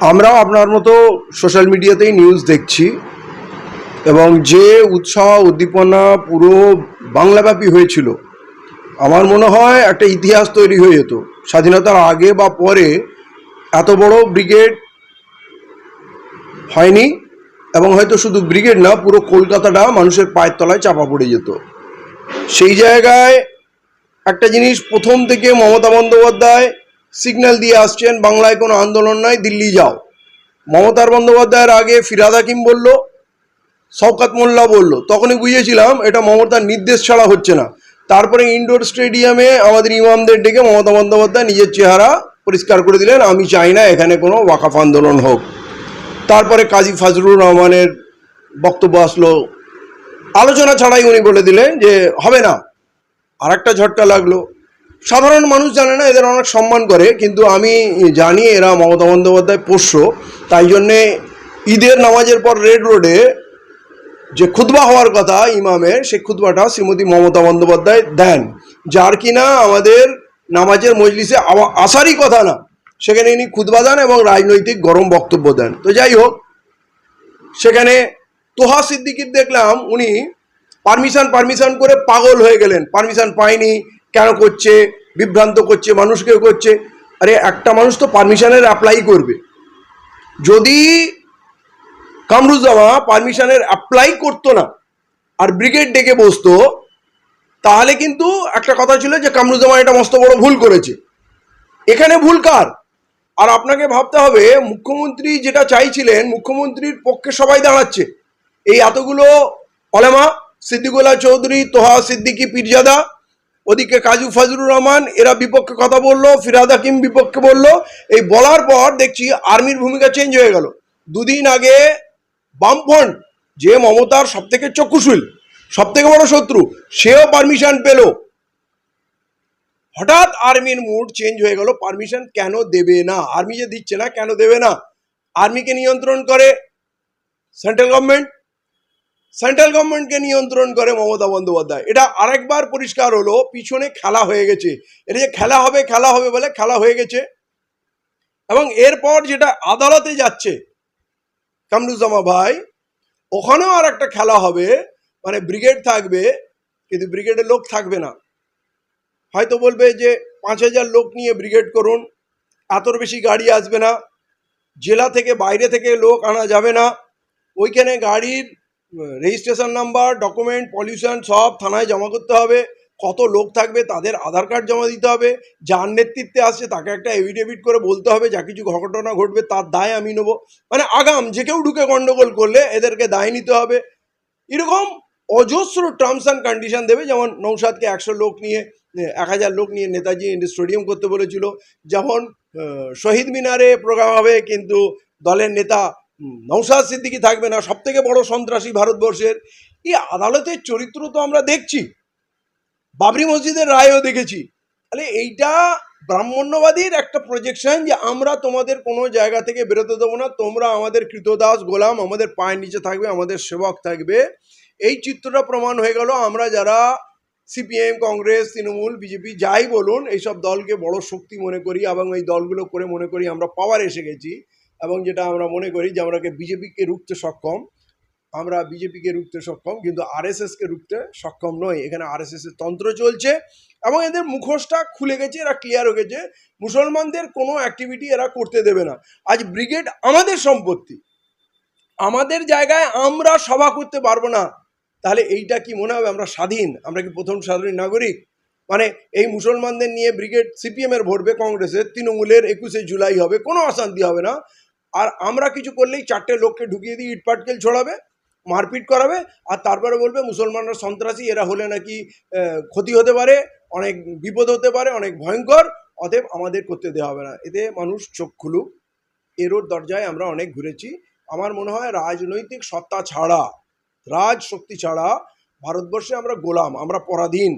আমরাও আপনার মতো সোশ্যাল মিডিয়াতেই নিউজ দেখছি এবং যে উৎসাহ, উদ্দীপনা পুরো বাংলাব্যাপী হয়েছিল, আমার মনে হয় একটা ইতিহাস তৈরি হয়ে যেত। স্বাধীনতার আগে বা পরে এত বড় ব্রিগেড হয়নি এবং হয়তো শুধু ব্রিগেড না, পুরো কলকাতাটা মানুষের পায়ের তলায় চাপা পড়ে যেত। সেই জায়গায় একটা জিনিস প্রথম থেকে মমতা বন্দ্যোপাধ্যায় সিগন্যাল দিয়ে আসছেন, বাংলায় কোনো আন্দোলন নাই, দিল্লি যাও। মমতার বন্দ্যোপাধ্যায়ের আগে ফিরাদ হাকিম বলল, শওকাত মোল্লা বলল, তখনই বুঝেছিলাম এটা মমতার নির্দেশ ছাড়া হচ্ছে না। তারপরে ইনডোর স্টেডিয়ামে আমাদের ইমামদের ডেকে মমতা বন্দ্যোপাধ্যায় নিজের চেহারা পরিষ্কার করে দিলেন, আমি চাই না এখানে কোনো ওয়াকাফ আন্দোলন হোক। তারপরে কাজী ফজলুর রহমানের বক্তব্য আসলো। আলোচনা ছাড়াই উনি বলে দিলেন যে, হবে না। আর একটা ঝটকা লাগল। সাধারণ মানুষ জানে না, এদের অনেক সম্মান করে, কিন্তু আমি জানি এরা মমতা বন্দ্যোপাধ্যায় পোষ্য। তাই জন্যে ঈদের নামাজের পর রেড রোডে যে খুতবা হওয়ার কথা ইমামের সেই খুতবাটা শ্রীমতী মমতা বন্দ্যোপাধ্যায় দেন। যার কিনা আমাদের নামাজের মজলিসে আসারই কথা না। সেখানে ইনি খুতবা দেন এবং রাজনৈতিক গরম বক্তব্য দেন। তো যাই হোক, সেখানে তোহা সিদ্দিকির দেখলাম উনি পারমিশন পারমিশন করে পাগল হয়ে গেলেন। পারমিশন পায়নি, কেন করছে? বিভ্রান্ত করছে, মানুষকে করছে। আরে একটা মানুষ তো পারমিশনের অ্যাপ্লাই করবে। যদি কামরুজ্জামা পারমিশনের অ্যাপ্লাই করতো না আর ব্রিগেড ডেকে বসতো, তাহলে কিন্তু একটা কথা ছিল যে কামরুজ্জামান এটা মস্ত বড় ভুল করেছে। এখানে ভুল কার? আর আপনাকে ভাবতে হবে, মুখ্যমন্ত্রী যেটা চাইছিলেন, মুখ্যমন্ত্রীর পক্ষে সবাই দাঁড়াচ্ছে। এই এতগুলো অলেমা, সিদ্দিকুল্লাহ চৌধুরী, তোহা সিদ্দিকি, পীরজাদা ওদিকে কাজু ফজলুর রহমান, এরা বিপক্ষে কথা বলল, ফিরাদ হাকিম বিপক্ষে বলল। এই বলার পর দেখছি আর্মির ভূমিকা চেঞ্জ হয়ে গেল। দুদিন আগে বামফ্রন্ট যে মমতার সব থেকে চক্ষুশীল সব থেকে বড় শত্রু, সেও পারমিশন পেল। হঠাৎ আর্মির মুড চেঞ্জ হয়ে গেল পারমিশন কেন দেবে না? আর্মি যে দিচ্ছে না, কেন দেবে না? আর্মিকে নিয়ন্ত্রণ করে সেন্ট্রাল গভর্নমেন্ট সেন্ট্রাল গভর্নমেন্টকে নিয়ন্ত্রণ করে মমতা বন্দ্যোপাধ্যায়। এটা আরেকবার পরিষ্কার হলো, পিছনে খেলা হয়ে গেছে। এটা যে খেলা হবে খেলা হবে বলে খেলা হয়ে গেছে। এবং এরপর যেটা আদালতে যাচ্ছে, কামরুজ্জামা ভাই, ওখানেও আর একটা খেলা হবে। মানে ব্রিগেড থাকবে, কিন্তু ব্রিগেডের লোক থাকবে না। হয়তো বলবে যে, পাঁচ হাজার লোক নিয়ে ব্রিগেড করুন, এতর বেশি গাড়ি আসবে না, জেলা থেকে বাইরে থেকে লোক আনা যাবে না। ওইখানে গাড়ির রেজিস্ট্রেশন নাম্বার, ডকুমেন্ট, পলিউশন সব থানায় জমা করতে হবে। কত লোক থাকবে, তাদের আধার কার্ড জমা দিতে হবে। যার নেতৃত্বে আসছে, তাকে একটা এভিডেভিট করে বলতে হবে, যা কিছু ঘটনা ঘটবে তার দায় আমি নেব। মানে আগাম, যে কেউ ঢুকে গন্ডগোল করলে এদেরকে দায় নিতে হবে। এরকম অজস্র টার্মস অ্যান্ড কন্ডিশন দেবে, যেমন নৌসাদকে একশো লোক নিয়ে, এক হাজার লোক নিয়ে নেতাজি স্টেডিয়াম করতে বলেছিল। যেমন শহীদ মিনারে প্রোগ্রাম হবে, কিন্তু দলের নেতা নৌসাদ সিদ্দিকি থাকবে না সব থেকে বড় সন্ত্রাসী ভারতবর্ষের। এই আদালতের চরিত্র তো আমরা দেখছি। বাবরি মসজিদের রায়ও দেখেছি। তাহলে এইটা ব্রাহ্মণ্যবাদীর একটা প্রজেকশন যে আমরা তোমাদের কোনো জায়গা থেকে বেরোতে দেবো না, তোমরা আমাদের কৃতদাস গোলাম, আমাদের পায়ের নিচে থাকবে, আমাদের সেবক থাকবে। এই চিত্রটা প্রমাণ হয়ে গেল, আমরা যারা সিপিএম, কংগ্রেস, তৃণমূল, বিজেপি যাই বলুন, এইসব দলকে বড় শক্তি মনে করি এবং এই দলগুলো করে মনে করি আমরা পাওয়ার এসে গেছি। এবং যেটা আমরা মনে করি যে আমরাকে বিজেপিকে রুখতে সক্ষম, আমরা বিজেপিকে রুখতে সক্ষম, কিন্তু আরএসএসকে রুখতে সক্ষম নয় এখানে আরএসএস এর তন্ত্র চলছে এবং এদের মুখোশটা খুলে গেছে, এরা ক্লিয়ার হয়ে গেছে। মুসলমানদের কোনো অ্যাক্টিভিটি এরা করতে দেবে না। আজ ব্রিগেড আমাদের সম্পত্তি। আমাদের জায়গায় আমরা সভা করতে পারব না। তাহলে এইটা কি মনে হবে? আমরা স্বাধীন। আমরা কি প্রথম স্বাধীন নাগরিক? মানে এই মুসলমানদের নিয়ে ব্রিগেড সিপিএমের ভরবে কংগ্রেসের। তৃণমূলের একুশে জুলাই হবে, কোনো অশান্তি হবে না। আর আমরা কিছু করলেই চারটে লোককে ঢুকিয়ে দিয়ে ইটপাটকেল ছড়াবে, মারপিট করাবে, আর তারপরে বলবে মুসলমানরা সন্ত্রাসী, এরা হলে নাকি ক্ষতি হতে পারে, অনেক বিপদ হতে পারে, অনেক ভয়ঙ্কর, অতএব আমাদের করতে দেওয়া হবে না। এতে মানুষ চোখ খুলুক, এরোর দরজায় আমরা অনেক ঘুরেছি। আমার মনে হয় রাজনৈতিক সত্তা ছাড়া রাজ শক্তি ছাড়া ভারতবর্ষে আমরা গোলাম, আমরা পরাধীন।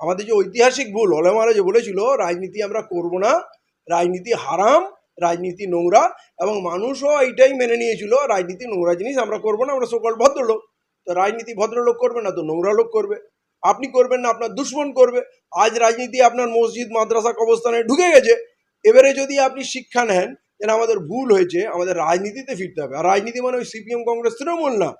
আমাদের যে ঐতিহাসিক ভুল ওলেমারা যে বলেছিল, রাজনীতি আমরা করব না, রাজনীতি হারাম রাজনীতি নোংরা এবং মানুষও এইটাই মেনে নিয়েছিল, রাজনীতি নোংরা জিনিস আমরা করব না, আমরা সকল ভদ্রলোক। তো রাজনীতি ভদ্রলোক করবে না, তো নোংরা লোক করবে। আপনি করবেন না, আপনার দুশ্মন করবে। আজ রাজনীতি আপনার মসজিদ, মাদ্রাসা কবস্থানে ঢুকে গেছে। এবারে যদি আপনি শিক্ষা নেন, যেন আমাদের ভুল হয়েছে, আমাদের রাজনীতিতে ফিরতে হবে। আর রাজনীতি মানে ওই সিপিএম কংগ্রেস তৃণমূল না।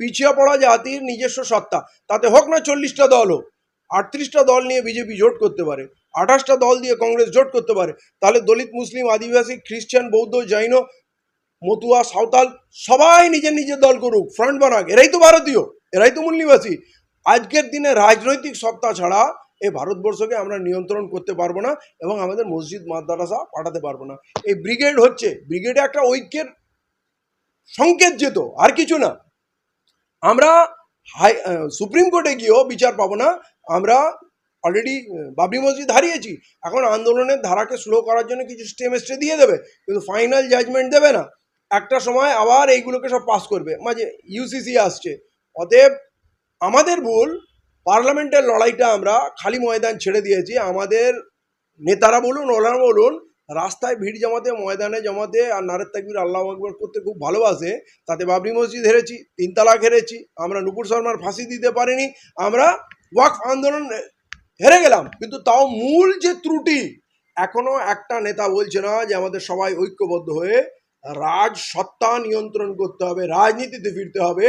পিছিয়ে পড়া জাতির নিজস্ব সত্তা। তাতে হোক না চল্লিশটা দল হোক, আটত্রিশটা দল নিয়ে বিজেপি জোট করতে পারে। আঠাশটা দল দিয়ে কংগ্রেস জোট করতে পারে। তাহলে দলিত মুসলিম, আদিবাসী, খ্রিস্টান, বৌদ্ধ, জৈন, মতুয়া, সাঁওতাল, সবাই নিজের নিজের দল করুক, ফ্রন্ট বানাক। এরাই তো ভারতীয়, এরাই তো মূল নিবাসী আজকের দিনে রাজনৈতিক সত্তা ছাড়া এই ভারতবর্ষকে আমরা নিয়ন্ত্রণ করতে পারব না এবং আমাদের মসজিদ, মাদ্রাসা পাঠাতে পারব না। এই ব্রিগেড হচ্ছে, ব্রিগেডে একটা ঐক্যের সংকেত যেত, আর কিছু না। আমরা হাই সুপ্রিম কোর্টে গিয়েও বিচার পাবো না। আমরা অলরেডি বাবরি মসজিদ হারিয়েছি। এখন আন্দোলনের ধারাকে স্লো করার জন্য কিছু স্টেম স্টে দিয়ে দেবে, কিন্তু ফাইনাল জাজমেন্ট দেবে না। একটা সময় আবার এইগুলোকে সব পাস করবে। মাঝে ইউসিসি আসছে। অতএব আমাদের ভুল, পার্লামেন্টের লড়াইটা আমরা খালি ময়দান ছেড়ে দিয়েছি। আমাদের নেতারা বলুন, ওনারা বলুন, রাস্তায় ভিড় জমাতে, ময়দানে জমাতে, আর নারের তাকবির আল্লাহ আকবর করতে খুব ভালোবাসে, তাতে বাবরি মসজিদ হেরেছি তিন তালাক হেরেছি, আমরা নুপুর শর্মার ফাঁসি দিতে পারিনি, আমরা ওয়াক আন্দোলন হেরে গেলাম। কিন্তু তাও মূল যে ত্রুটি এখনও একটা নেতা বলছে না যে আমাদের সবাই ঐক্যবদ্ধ হয়ে রাজ সত্তা নিয়ন্ত্রণ করতে হবে রাজনীতিতে ফিরতে হবে।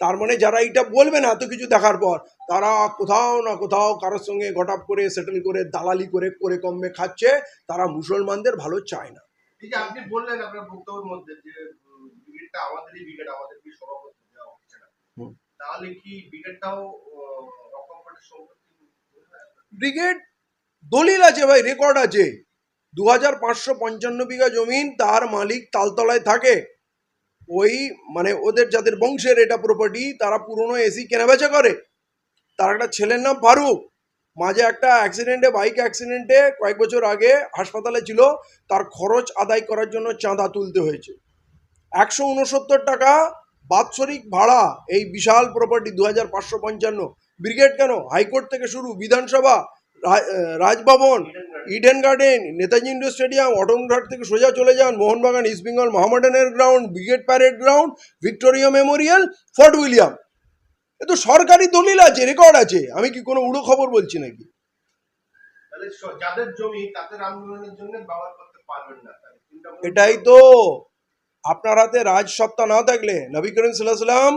তার মানে যারা এটা বলবে না এত কিছু দেখার পর তারা কোথাও না কোথাও কারোর সঙ্গে গটাপ করে সেটেল করে দালালি করে করে কমবে খাচ্ছে। তারা মুসলমানদের ভালো চায় না। এই যে আপনি বললেন আপনার বক্তব্যের মধ্যে যে ব্রিগেডটা আমাদেরই ব্রিগেড আমাদেরকে সভাপতি দেওয়া হচ্ছে না। তাহলে কি রক্ষা পার্টির সম্পত্তি ব্রিগেড দলিল আছে ভাই রেকর্ড আছে। দু হাজার পাঁচশো পঞ্চান্ন বিঘা জমিন তার মালিক তালতলায় থাকে। ওই মানে ওদের যাদের বংশের এটা প্রপার্টি তারা পুরনো এসি কেনাবেচা করে। তার একটা ছেলের নাম ফারুক। মাঝে একটা অ্যাক্সিডেন্টে বাইক অ্যাক্সিডেন্টে কয়েক বছর আগে হাসপাতালে ছিল। তার খরচ আদায় করার জন্য চাঁদা তুলতে হয়েছে। একশো উনসত্তর টাকা বাৎসরিক ভাড়া এই বিশাল প্রপার্টি দু হাজার পাঁচশো পঞ্চান্ন। ব্রিগেড কেন? হাইকোর্ট থেকে শুরু Bidhansabha Rajbhavan Eden garden Netaji indoor stadium অটমঘাট থেকে সোজা চলে যান Mohun Bagan east Bengal মোহামেডানের ground brigade parade ground Victoria memorial fort William. এ তো সরকারি দলিল আছে রেকর্ড আছে। আমি কি কোনো উড়ো খবর বলছি নাকি? যাদের জমি তাদের আন্দোলনের জন্য ব্যবহার করতে পারবেন না। তাহলে চিন্তা করুন। এটাই তো। আপনার হাতে রাজ রাজসত্তা না থাকলে নবী করিম সাল্লাম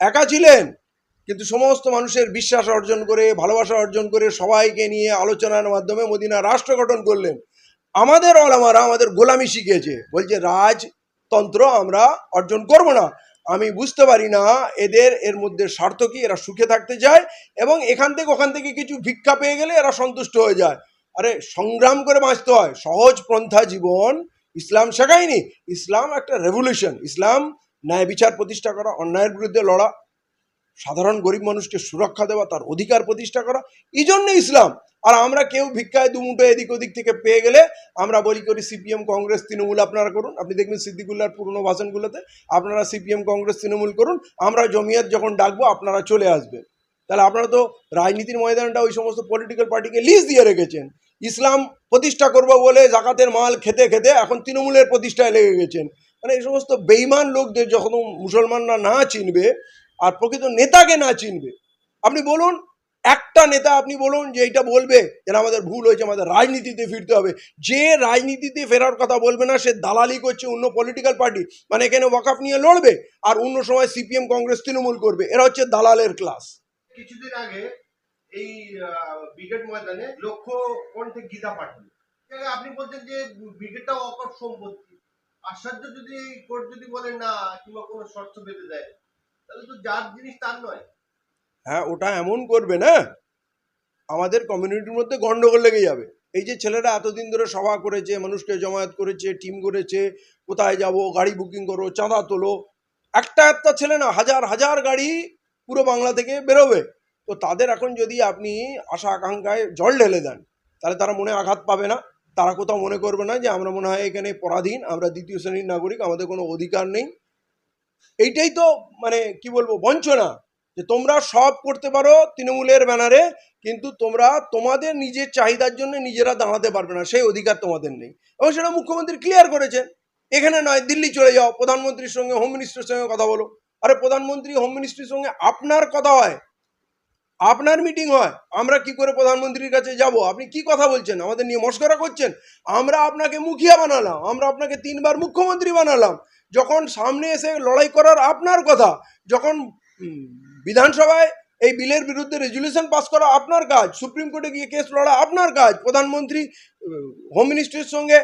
একা ছিলেন। কিন্তু সমস্ত মানুষের বিশ্বাস অর্জন করে, ভালোবাসা অর্জন করে সবাইকে নিয়ে আলোচনার মাধ্যমে মদিনা রাষ্ট্র গঠন করলেন। আমাদের অলামারা আমাদের গোলামি শিখিয়েছে বলছে, রাজতন্ত্র আমরা অর্জন করব না। আমি বুঝতে পারি না এদের, এর মধ্যে স্বার্থ কি? এরা সুখে থাকতে চায় এবং এখান থেকে ওখান থেকে কিছু ভিক্ষা পেয়ে গেলে এরা সন্তুষ্ট হয়ে যায়। আরে, সংগ্রাম করে বাঁচতে হয়। সহজ পন্থা জীবন ইসলাম শেখায়নি। ইসলাম একটা রেভলিউশন ইসলাম ন্যায় বিচার প্রতিষ্ঠা করা, অন্যায়ের বিরুদ্ধে লড়া। সাধারণ গরিব মানুষকে সুরক্ষা দেওয়া, তার অধিকার প্রতিষ্ঠা করা এই জন্যে ইসলাম। আর আমরা কেউ ভিক্ষায় দুমুটো এদিক ওদিক থেকে পেয়ে গেলে আমরা বলি করি, সিপিএম, কংগ্রেস, তৃণমূল আপনারা করুন। আপনি দেখবেন সিদ্দিকুল্লার পুরনো ভাষণগুলোতে, আপনারা সিপিএম, কংগ্রেস, তৃণমূল করুন, আমরা জমিয়াত যখন ডাকবো, আপনারা চলে আসবেন। তাহলে আপনারা তো রাজনীতির ময়দানটা ওই সমস্ত পলিটিক্যাল পার্টিকে লিজ দিয়ে রেখেছেন। ইসলাম প্রতিষ্ঠা করব বলে জাকাতের মাল খেতে খেতে এখন তৃণমূলের প্রতিষ্ঠায় লেগে গেছেন। মানে এই সমস্ত বেইমান লোকদের যখন মুসলমানরা না চিনবে আর প্রকৃত নেতাকে না চিনবে। আপনি বলুন, একটা নেতা আপনি বলুন যে এটা বলবে, যেন আমাদের ভুল হয়েছে, আমাদের রাজনীতিতে ফিরতে হবে। যে রাজনীতিতে ফেরার কথা বলবে না, সে দালালি করছে অন্য পলিটিক্যাল পার্টি মানে এখানে ওয়াকআপ নিয়ে লড়বে আর অন্য সময় সিপিএম কংগ্রেস তৃণমূল করবে। এরা হচ্ছে দালালের ক্লাস কিছুদিন আগে এই ব্রিগেড ময়দানে লক্ষ্য কণ্ঠে গীতা পাঠ আপনি বলছেন যে ব্রিগেডটাও অকট সম্পত্তি। আশ্চর্য যদি, কোর্ট যদি বলে না, কিংবা কোনো শর্ত বেঁধে দেয় হ্যাঁ ওটা এমন করবে না, আমাদের কমিউনিটির মধ্যে গন্ডগোল লেগে যাবে। এই যে ছেলেরা এতদিন ধরে সভা করেছে, মানুষকে জমায়েত করেছে টিম করেছে কোথায় যাব, গাড়ি বুকিং করো, চাঁদা তোলো, একটা একটা ছেলে না, হাজার হাজার গাড়ি পুরো বাংলা থেকে বেরোবে। তো তাদের এখন যদি আপনি আশা আকাঙ্ক্ষায় জল ঢেলে দেন, তাহলে তারা মনে আঘাত পাবে না। তারা কোথাও মনে করবে না যে, আমরা মনে হয় এখানে পরাধীন, আমরা দ্বিতীয় শ্রেণির নাগরিক, আমাদের কোনো অধিকার নেই। এইটাই তো মানে কি বলব, বঞ্চনা যে তোমরা সব করতে পারো তৃণমূলের ব্যানারে, কিন্তু তোমরা তোমাদের নিজের চাহিদার জন্য নিজেরা দাঁড়াতে পারবে না, সেই অধিকার তোমাদের নেই। এবং সেটা মুখ্যমন্ত্রী ক্লিয়ার করেছেন। এখানে নয়, দিল্লি চলে যাও, প্রধানমন্ত্রীর সঙ্গে হোম মিনিস্টারের সঙ্গে কথা বলো। আরে প্রধানমন্ত্রী হোম মিনিস্ট্রির সঙ্গে আপনার কথা হয়, আপনার মিটিং হয়, আমরা কি করে প্রধানমন্ত্রীর কাছে যাব? আপনি কি কথা বলছেন? আমাদের নিয়ে মস্করা করছেন? আমরা আপনাকে মুখিয়া বানালাম, আমরা আপনাকে তিনবার মুখ্যমন্ত্রী বানালাম। যখন সামনে এসে লড়াই করার আপনার কথা, যখন বিধানসভায় এই বিলের বিরুদ্ধে রেজুলেশন পাস করা আপনার কাজ, সুপ্রিম কোর্টে গিয়ে কেস লড়া আপনার কাজ, প্রধানমন্ত্রী হোম মিনিস্ট্রির সঙ্গে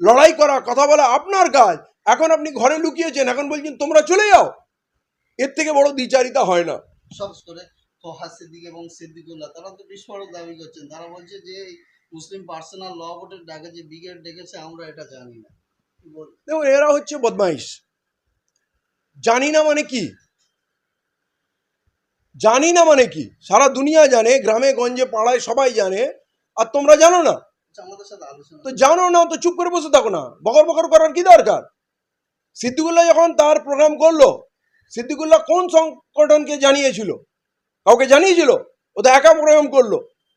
লড়াই করা, কথা বলা আপনার কাজ, এখন আপনি ঘরে লুকিয়েছেন, এখন বলছেন তোমরা চলে যাও। এর থেকে বড় দ্বিচারিতা হয় না। তারা তো দাবি করছেন। তারা বলছে যে মুসলিম পার্সোনাল ল বোর্ডের ডাকে যে ব্রিগেড ডেকেছে, আমরা এটা জানি না। দেখুন এরা হচ্ছে বদমাইশ। জানি না মানে কি? জানি না মানে কি? সারা দুনিয়া জানে গ্রামে গঞ্জে পাড়ায় সবাই জানে আর তোমরা জানো না। আচ্ছা, তো জানো না তো চুপ করে বসে থাকো না। বকর বকর করার কি দরকার? সিদ্দিকুল্লাহ যখন তার প্রোগ্রাম করল সিদ্দিকুল্লাহ কোন সংগঠনকে জানিয়েছিল? কাউকে জানিয়েছিল? ও তো একা প্রোগ্রাম করল।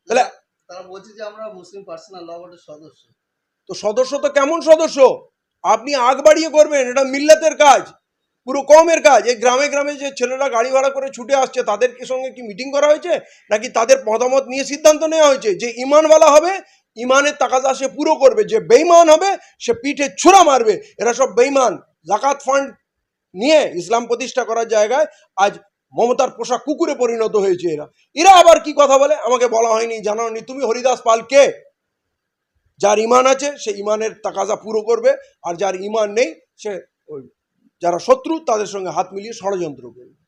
তাহলে তারা বলছে যে আমরা মুসলিম পার্সোনাল ল সদস্য। তো সদস্য তো কেমন সদস্য? আপনি আগ বাড়িয়ে করবেন, এটা মিল্লাতের কাজ, পুরো কমের কাজ। এই গ্রামে গ্রামে যে ছেলেরা গাড়ি ভাড়া করে ছুটে আসছে তাদেরকে সঙ্গে কি মিটিং করা হয়েছে? নাকি তাদের মতামত নিয়ে সিদ্ধান্ত নেওয়া হয়েছে? যে ইমানওয়ালা হবে, ইমানের তাকাজা সে পুরো করবে। যে বেইমান হবে, সে পিঠে ছুরা মারবে। এরা সব বেইমান জাকাত ফান্ড নিয়ে ইসলাম প্রতিষ্ঠা করার জায়গায় আজ মমতার পোশাক কুকুরে পরিণত হয়েছে এরা। এরা আবার কি কথা বলে? আমাকে বলা হয়নি জানা হয়নি তুমি হরিদাস পাল কে? যার ইমান আছে, সে ইমানের তাকাজা পুরো করবে, আর যার ইমান নেই, সে ওই যারা শত্রু, তাদের সঙ্গে হাত মিলিয়ে ষড়যন্ত্র করবে।